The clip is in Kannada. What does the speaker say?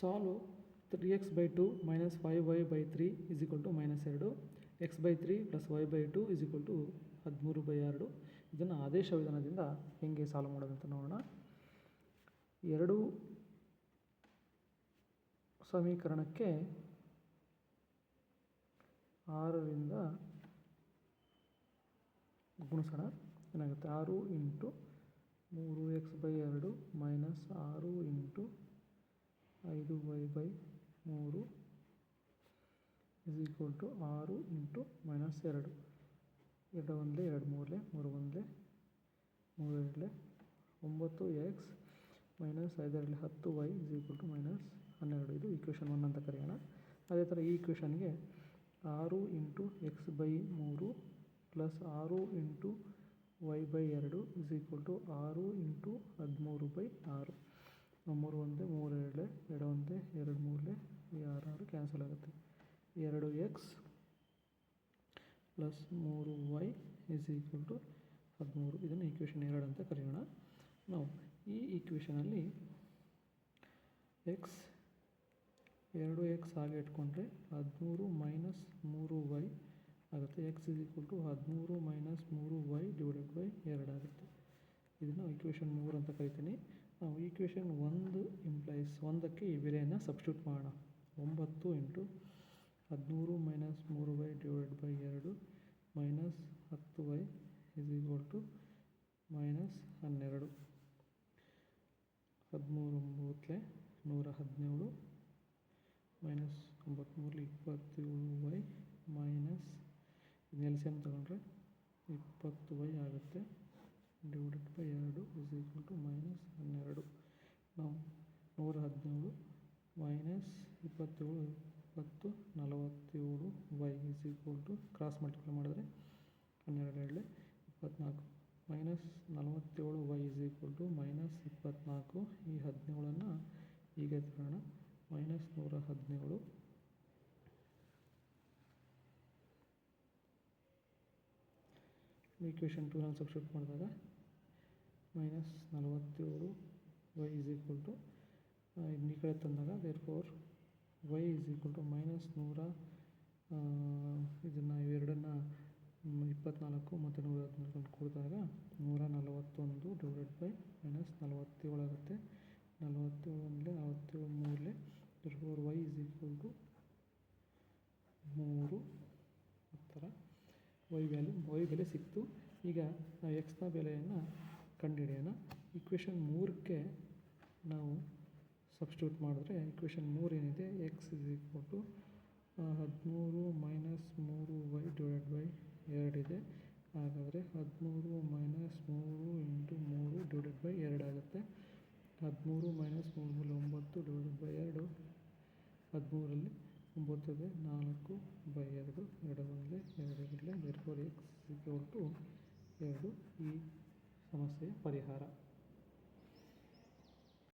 Solve three x by two minus five y by three is equal to minus ಎರಡು. X by three plus y by two is equal to ಹದಿಮೂರು ಬೈ ಎರಡು. ಇದನ್ನು ಆದೇಶ ವಿಧಾನದಿಂದ ಹೇಗೆ ಸಾಲ್ವ್ ಮಾಡೋದಂತ ನೋಡೋಣ. ಎರಡು ಸಮೀಕರಣಕ್ಕೆ ಆರರಿಂದ ಗುಣಿಸೋಣ. ಏನಾಗುತ್ತೆ? ಆರು ಇಂಟು ಮೂರು ಎಕ್ಸ್ ಬೈ ಎರಡು ಮೈನಸ್ ಆರು ಇಂಟು ಐದು ವೈ ಬೈ ಮೂರು ಇಸ್ ಈಕ್ವಲ್ ಟು ಆರು ಇಂಟು ಮೈನಸ್ ಎರಡು. ಎರಡು ಒಂದಲೇ ಎರಡು ಮೂರಲೆ ಮೂರು ಒಂದಲೇ ಮೂರು ಎರಡಲೆ ಒಂಬತ್ತು ಎಕ್ಸ್ ಮೈನಸ್ ಐದರಲ್ಲಿ ಹತ್ತು y is equal to minus ಹನ್ನೆರಡು. ಇದು ಈಕ್ವೇಷನ್ ಒನ್ ಅಂತ ಕರೆಯೋಣ. ಅದೇ ಥರ ಈ ಈಕ್ವೇಷನ್ಗೆ ಆರು ಇಂಟು ಎಕ್ಸ್ ಬೈ ಮೂರು ಪ್ಲಸ್ ಆರು ಇಂಟು ವೈ ಬೈ ಎರಡು ಇಸ್ ಈಕ್ವಲ್ ಟು ಆರು ಇಂಟು ಹದಿಮೂರು ಬೈ ಆರು. ಮೂರು ಒಂದೇ ಎರಡು ಒಂದೇ ಎರಡು ಮೂರಲೆ ಆರು ಆರು ಕ್ಯಾನ್ಸಲ್ ಆಗುತ್ತೆ. ಎರಡು ಎಕ್ಸ್ ಪ್ಲಸ್ ಮೂರು ವೈ ಇಸ್ ಈಕ್ವಲ್ ಟು ಹದಿಮೂರು. ಇದನ್ನು ಈಕ್ವೇಷನ್ ಎರಡು ಅಂತ ಕರೆಯೋಣ. ನಾವು ಈ ಈಕ್ವೇಷನಲ್ಲಿ ಎಕ್ಸ್ ಎರಡು ಎಕ್ಸ್ ಹಾಗೆ ಇಟ್ಕೊಂಡ್ರೆ ಹದಿಮೂರು ಮೈನಸ್ ಮೂರು ವೈ ಆಗುತ್ತೆ. ಎಕ್ಸ್ ಇಸ್ ಈಕ್ವಲ್ ಟು ಹದಿಮೂರು ಮೈನಸ್ ಮೂರು ವೈ ಡಿವೈಡೆಡ್ ಬೈ ಎರಡು ಆಗುತ್ತೆ. ಇದನ್ನು ಈಕ್ವೇಷನ್ ಮೂರು ಅಂತ ಕರಿತೀನಿ. ನಾವು ಈಕ್ವೇಷನ್ ಒಂದು ಇಂಪ್ಲೈಸ್ ಒಂದಕ್ಕೆ ಈ ಬೆಲೆಯನ್ನು ಸಬ್ಸ್ಟ್ಯೂಟ್ ಮಾಡೋಣ. ಒಂಬತ್ತು ಇಂಟು ಹದಿಮೂರು ಮೈನಸ್ ಮೂರು ವೈ ಡಿವೈಡ್ ಬೈ ಎರಡು ಮೈನಸ್ ಹತ್ತು y is equal to minus ಹನ್ನೆರಡು. ಹದಿಮೂರು ಒಂಬತ್ತಲೆ ನೂರ ಹದಿನೇಳು ಮೈನಸ್ ಒಂಬತ್ತ್ಮೂರಲಿ ಇಪ್ಪತ್ತೇಳು ವೈ ಮೈನಸ್ ನೆಲ್ಸಿಯಮ್ ತಗೊಂಡ್ರೆ ಇಪ್ಪತ್ತು ವೈ ಆಗುತ್ತೆ. ಡಿವೈಡೆಡ್ ಬೈ ಎರಡು ಇಸ್ ಈಕ್ವಲ್ ಟು ಮೈನಸ್ ಹನ್ನೆರಡು ನಾವು ನೂರ ಹದಿನೇಳು ಮೈನಸ್ ಇಪ್ಪತ್ತೇಳು ಇಪ್ಪತ್ತು ನಲವತ್ತೇಳು y is equal to cross multiply ಮಾಡಿದ್ರೆ ಹನ್ನೆರಡು ಎರಡು ಇಪ್ಪತ್ತ್ನಾಲ್ಕು ಮೈನಸ್ ನಲವತ್ತೇಳು y is equal to minus ಇಪ್ಪತ್ತ್ನಾಲ್ಕು ಈ ಹದಿನೇಳನ್ನು ಹೀಗೆ ತರೋಣ ಮೈನಸ್ ನೂರ ಹದಿನೇಳು. ಈಕ್ವೇಷನ್ ಟೂನಲ್ಲಿ ಸಬ್ಸ್ಟ್ಯೂಟ್ ಮಾಡಿದಾಗ ಮೈನಸ್ ನಲವತ್ತೇಳು ವೈ ಈಸ್ ಈಕ್ವಲ್ ಟು ಈ ಕಡೆ ತಂದಾಗ therefore y is equal to minus ನೂರ ಇದನ್ನು ಇವೆರಡನ್ನು ಇಪ್ಪತ್ತ್ನಾಲ್ಕು ಮತ್ತು ನೂರ ಹದಿನಾಲ್ಕು ಕೂಡಿದಾಗ ನೂರ ನಲವತ್ತೊಂದು ಡಿವೈಡೆಡ್ ಬೈ ಮೈನಸ್ ನಲವತ್ತೇಳಾಗುತ್ತೆ ನಲವತ್ತೇಳು ಅಂದರೆ ನಲವತ್ತೇಳು ಮೂರಲೆ four y is equal to ಮೂರು. ಥರ ವೈ ವ್ಯಾಲ್ಯೂ ವೈ ಬೆಲೆ ಸಿಕ್ತು. ಈಗ ನಾವು ಎಕ್ಸ್ನ ಬೆಲೆಯನ್ನು ಕಂಡುಹಿಡಿಯೋಣ ಇಕ್ವೇಷನ್ ಮೂರಕ್ಕೆ ನಾವು ಸಬ್ಸ್ಟ್ಯೂಟ್ ಮಾಡಿದ್ರೆ ಇಕ್ವೇಷನ್ ಮೂರು ಏನಿದೆ ಎಕ್ಸ್ ಇಸ್ ಈಕ್ವಲ್ ಟು ಹದಿಮೂರು ಮೈನಸ್ ಮೂರು ವೈ ಡಿವೈಡ್ ಬೈ ಎರಡಿದೆ ಹಾಗಾದರೆ ಹದಿಮೂರು ಮೈನಸ್ ಮೂರು ಇಂಟು ಮೂರು ಡಿವೈಡೆಡ್ ಬೈ ಎರಡು ಆಗುತ್ತೆ. ಹದಿಮೂರು ಮೈನಸ್ ಮೂರು ಒಂಬತ್ತು ಡಿವೈಡೆಡ್ ಬೈ ಎರಡು, ಹದಿಮೂರಲ್ಲಿ ಒಂಬತ್ತು ಇದೆ. ನಾಲ್ಕು ಬೈ ಎರಡು ಎರಡು ಒಂದಲೇ ಎರಡು ಎರಡಲೆ therefore x equal to ಎರಡು ಈ ಸಮಸ್ಯೆಯ ಪರಿಹಾರ.